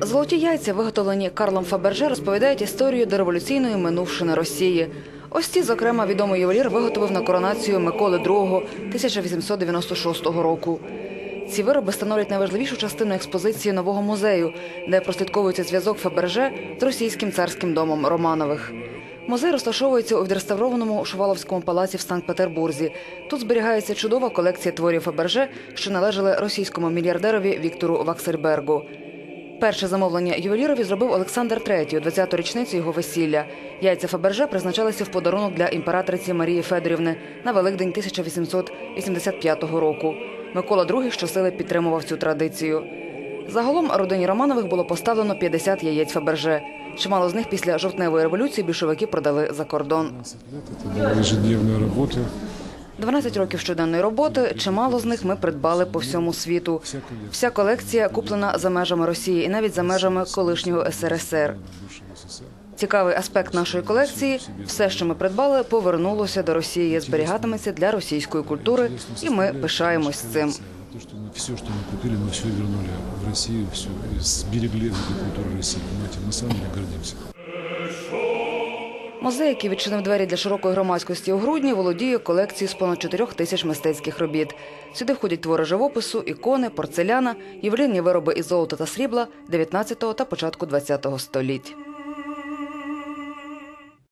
Золоті яйця, виготовлені Карлом Фаберже, розповідають історію дореволюційної минувшини Росії. Ось ці, зокрема, відомий ювелір виготовив на коронацію Миколи II 1896 року. Ці вироби становлять найважливішу частину експозиції нового музею, де прослідковується зв'язок Фаберже з російським царським домом Романових. Музей розташовується у відреставрованому Шуваловському палаці в Санкт-Петербурзі. Тут зберігається чудова колекція творів Фаберже, що належали російському мільярдерові Віктору Ваксельбергу. Перше замовлення ювелірові зробив Олександр III у 20-ту річницю його весілля. Яйця Фаберже призначалися в подарунок для імператриці Марії Федорівни на Великдень 1885 року. Микола II щосили підтримував цю традицію. Загалом родині Романових було поставлено 50 яєць Фаберже. Чимало з них після жовтневої революції більшовики продали за кордон. 15 лет это была ежедневная работа. 12 років щоденної роботи. Чимало з них ми придбали по всьому світу. Вся Вся колекція куплена за межами Росії і навіть за межами колишнього СРСР. бывшего СССР. Цікавий аспект нашої колекції все, що ми придбали, повернулося до Росії, зберігатиметься для російської культури, і ми пишаємось цим. То, что мы все, что мы купили, мы все вернули в Россию, все и сберегли эту культуру России. Понимаете, мы самым гордимся. Музей, який відчинив двері для широкої громадськості у грудні, володіє колекцією з понад 4 тисяч мистецьких робіт. Сюди входять твори живопису, ікони, порцеляна, ювелірні вироби із золота та срібла 19 та початку 20 століть.